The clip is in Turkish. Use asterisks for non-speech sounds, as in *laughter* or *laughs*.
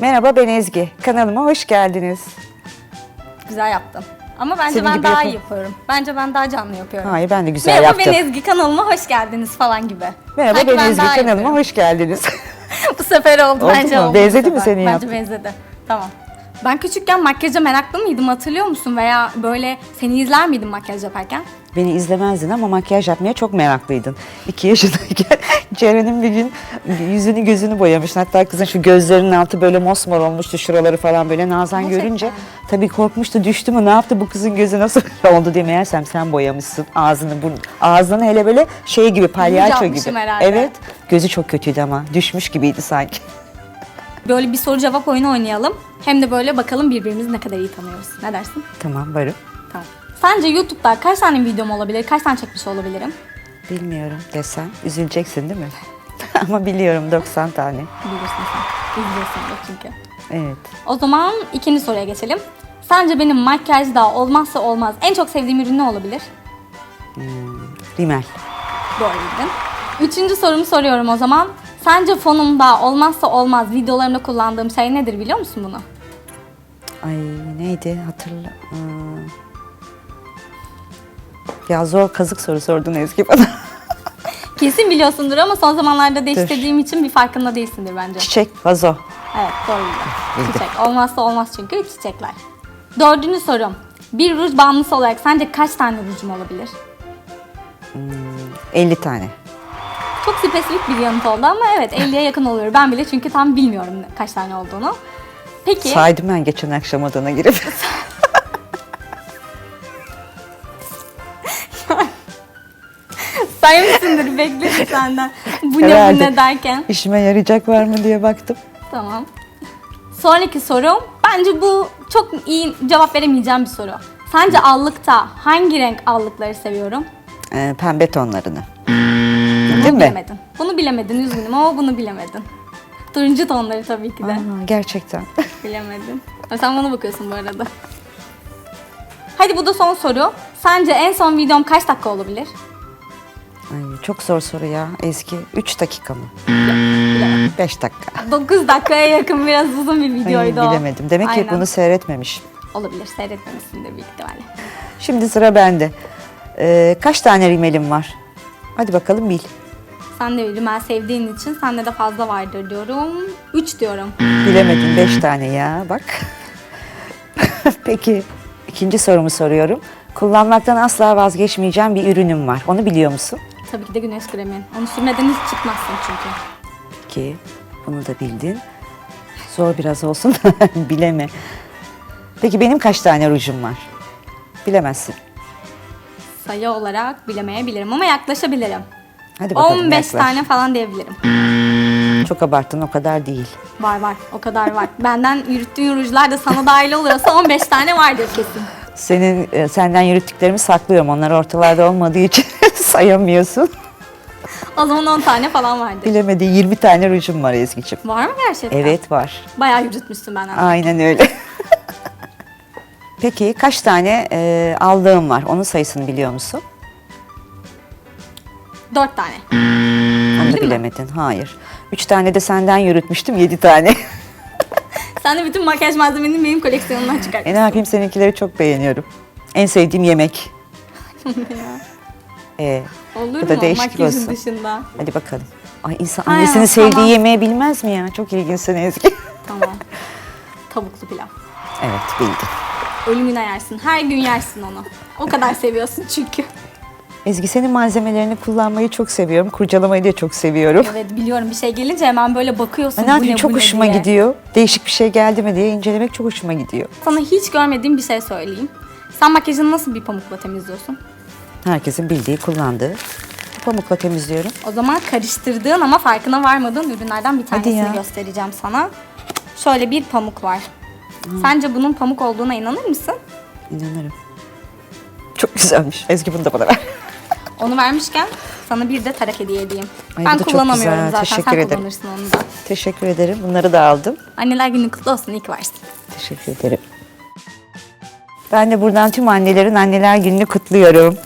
Merhaba ben Ezgi. Kanalıma hoş geldiniz. Güzel yaptın. Ama bence Senin ben gibi daha yapam- iyi yapıyorum. Bence ben daha canlı yapıyorum. Hayır ben de güzel Merhaba yaptım. ben Ezgi kanalıma hoş geldiniz falan gibi. Merhaba Sanki ben Ezgi daha kanalıma yapıyorum. hoş geldiniz. *laughs* bu sefer oldu, Oldu bence mu? oldu. bu Benzedi mi sefer. senin Bence yaptığın? benzedi. Tamam. Ben küçükken makyaja meraklı mıydım hatırlıyor musun? Veya böyle seni izler miydim makyaj yaparken? Beni izlemezdin ama makyaj yapmaya çok meraklıydın. İki yaşındayken *laughs* Ceren'in bir gün yüzünü gözünü boyamıştın. Hatta kızın şu gözlerinin altı böyle mosmor olmuştu şuraları falan böyle Nazan Gerçekten. görünce. Tabii korkmuştu düştü mü ne yaptı bu kızın gözü nasıl *laughs* oldu diye meğersem sen boyamışsın ağzını burnu. Ağzını hele böyle şey gibi palyaço gibi. herhalde. Evet gözü çok kötüydü ama düşmüş gibiydi sanki. Böyle bir soru cevap oyunu oynayalım. Hem de böyle bakalım birbirimizi ne kadar iyi tanıyoruz. Ne dersin? Tamam varım. Tamam. Sence YouTube'da kaç tane videom olabilir? Kaç tane çekmiş olabilirim? Bilmiyorum desem üzüleceksin değil mi? *laughs* ama biliyorum 90 tane. Bilirsin sen. İzliyorsun da çünkü. Evet. O zaman ikinci soruya geçelim. Sence benim makyajda olmazsa olmaz en çok sevdiğim ürün ne olabilir? Rimel. Doğru bildin. Üçüncü sorumu soruyorum o zaman. Sence fonumda olmazsa olmaz videolarımda kullandığım şey nedir biliyor musun bunu? Ay neydi hatırla. Ya zor kazık soru sordun Ezgi bana. *laughs* Kesin biliyorsundur ama son zamanlarda değiştirdiğim için bir farkında değilsindir bence. Çiçek, vazo. Evet doğru. Çiçek. Olmazsa olmaz çünkü çiçekler. Dördüncü sorum. Bir ruj bağımlısı olarak sence kaç tane rujum olabilir? 50 tane. Çok spesifik bir yanıt oldu ama evet 50'ye yakın oluyor. Ben bile çünkü tam bilmiyorum kaç tane olduğunu. Peki Saydım ben geçen akşam odana girip. *laughs* saymışsındır bekle senden. Bu ne bu Herhalde. ne derken. İşime yarayacak var mı diye baktım. Tamam. Sonraki sorum bence bu çok iyi cevap veremeyeceğim bir soru. Sence allıkta hangi renk allıkları seviyorum? Ee, pembe tonlarını. Değil mi? bilemedin. Bunu bilemedin üzgünüm ama bunu bilemedin. Turuncu tonları tabii ki de. Aa, gerçekten. *laughs* Bilemedin. Sen bana bakıyorsun bu arada. Hadi bu da son soru. Sence en son videom kaç dakika olabilir? Ay, çok zor soru ya Ezgi. 3 dakika mı? Bilemedim. 5 dakika. 9 dakikaya yakın biraz uzun bir Ay, videoydu o. bilemedim. Demek ki Aynen. bunu seyretmemiş. Olabilir seyretmemişsindir büyük ihtimalle. Şimdi sıra bende. Ee, kaç tane rimelim var? Hadi bakalım bil. Sen de Rimel sevdiğin için sende de fazla vardır diyorum. 3 diyorum. Bilemedim 5 tane ya bak. *laughs* Peki ikinci sorumu soruyorum. Kullanmaktan asla vazgeçmeyeceğim bir ürünüm var. Onu biliyor musun? Tabii ki de güneş kremi. Onu sürmeden hiç çıkmazsın çünkü. Peki bunu da bildin. Zor biraz olsun *laughs* bileme. Peki benim kaç tane rujum var? Bilemezsin. Sayı olarak bilemeyebilirim ama yaklaşabilirim. Hadi bakalım 15 yaklaş. tane falan diyebilirim. Çok abarttın o kadar değil. Var var o kadar var. Benden yürüttüğün rujlar da sana dahil oluyorsa 15 tane vardır kesin. Senin e, senden yürüttüklerimi saklıyorum. Onlar ortalarda olmadığı için *laughs* sayamıyorsun. O zaman 10 tane falan vardır. Bilemediğin 20 tane rujum var Ezgi'ciğim. Var mı gerçekten? Evet var. Bayağı yürütmüşsün benden. Aynen öyle. Peki kaç tane e, aldığım var? Onun sayısını biliyor musun? 4 tane. Onu da bilemedin. Hayır. Üç tane de senden yürütmüştüm. Yedi tane. *laughs* Sen de bütün makyaj malzemeni benim koleksiyonumdan çıkart. e ne yapayım seninkileri çok beğeniyorum. En sevdiğim yemek. *laughs* e, Olur bu da mu? değişik Makyajın olsun. dışında. hadi bakalım. Ay insan Aynen, annesinin sevdiği tamam. yemeği bilmez mi ya? Çok ilginçsin Ezgi. Tamam. Tavuklu pilav. evet bildin. Ölümüne yersin. Her gün yersin onu. O kadar seviyorsun çünkü. Ezgi senin malzemelerini kullanmayı çok seviyorum. Kurcalamayı da çok seviyorum. Evet biliyorum bir şey gelince hemen böyle bakıyorsun. Ne bu ne, çok bu ne hoşuma diye. gidiyor. Değişik bir şey geldi mi diye incelemek çok hoşuma gidiyor. Sana hiç görmediğim bir şey söyleyeyim. Sen makyajını nasıl bir pamukla temizliyorsun? Herkesin bildiği, kullandığı. Pamukla temizliyorum. O zaman karıştırdığın ama farkına varmadığın ürünlerden bir tanesini ya. göstereceğim sana. Şöyle bir pamuk var. Sence bunun pamuk olduğuna inanır mısın? İnanırım. Çok güzelmiş. Ezgi bunu da bana ver. *laughs* Onu vermişken sana bir de tarak hediye edeyim. Ay, bu ben da çok kullanamıyorum güzel. zaten. Teşekkür Sen ederim. kullanırsın onu da. Teşekkür ederim. Bunları da aldım. Anneler günü kutlu olsun. İyi ki varsın. Teşekkür ederim. Ben de buradan tüm annelerin anneler gününü kutluyorum.